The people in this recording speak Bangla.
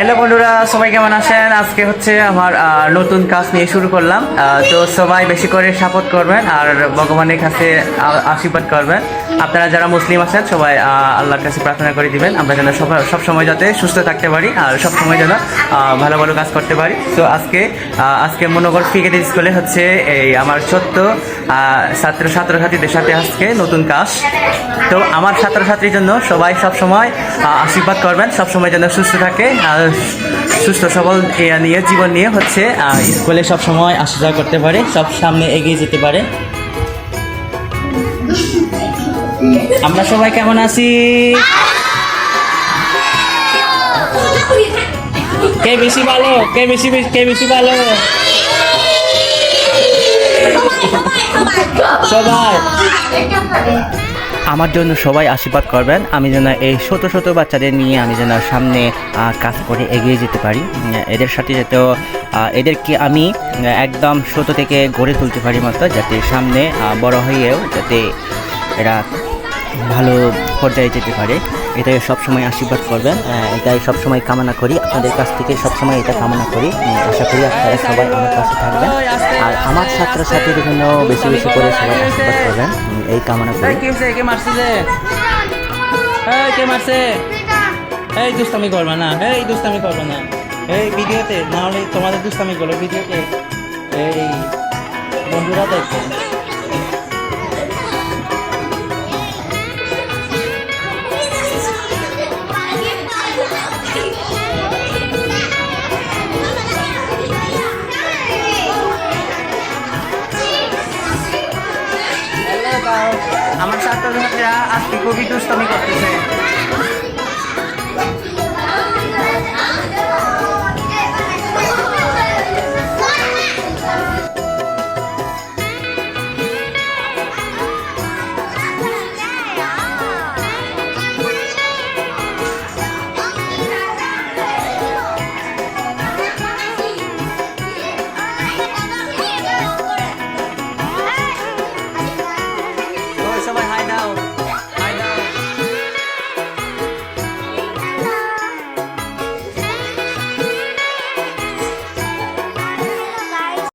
হ্যালো বন্ধুরা, সবাই কেমন আছেন? আজকে হচ্ছে আমার নতুন কাজ নিয়ে শুরু করলাম। তো সবাই বেশি করে সাপোর্ট করবেন আর ভগবানের কাছে আশীর্বাদ করবেন। আপনারা যারা মুসলিম আছেন, সবাই আল্লাহর কাছে প্রার্থনা করে দিবেন। আমরা যেন সব সময় যাতে সুস্থ থাকতে পারি আর সব সময় যেন ভালো ভালো কাজ করতে পারি। তো আজকে আজকে মনোগর ক্রিকেট স্কুলে হচ্ছে এই আমার ছোট্ট ছাত্র ছাত্রছাত্রীদের সাথে আজকে নতুন কাজ। তো আমার ছাত্রছাত্রীর জন্য সবাই সব সময় আশীর্বাদ করবেন, সবসময় যেন সুস্থ থাকে আর সুস্থ সবল নিয়ে, জীবন নিয়ে হচ্ছে স্কুলে সবসময় আসা যাওয়া করতে পারে, সব সামনে এগিয়ে যেতে পারে। আমরা সবাই কেমন আছি? কে বেশি ভালো? কে বেশি কে বেশি ভালো? সবাই। আমার জন্য সবাই আশীর্বাদ করবেন। আমি যেন এই শত শত বাচ্চাদের নিয়ে আমি যেন সামনে কাজ করে এগিয়ে যেতে পারি। এদের সাথে যাতে এদেরকে আমি, একদম শত থেকে গড়ে তুলতে পারি মতো যাতে সামনে বড় হয়েও যাতে এরা ভালো পর্যায়ে যেতে পারে। এটাই সবসময় আশীর্বাদ করবেন। এটাই সবসময় কামনা করি। আপনাদের কাছ থেকে সবসময় এটা কামনা করি। আশা করি আপনারা সবাই আমার কাছে থাকবেন। আর আমার ছাত্রছাত্রীদের জন্য বেশি বেশি করে সবাই আশীর্বাদ করবেন। এই কামনা করি। এই দুষ্টামি করবে না। এই, দুষ্টামি করবে না। এই, ভিডিওতে না হলে তোমাদের দুষ্টামি করো ভিডিওতে। এই, বন্ধুরা দেখো। আমার ছাত্রছাত্রীরা আজকে খুবই দুষ্টমি করতেছে।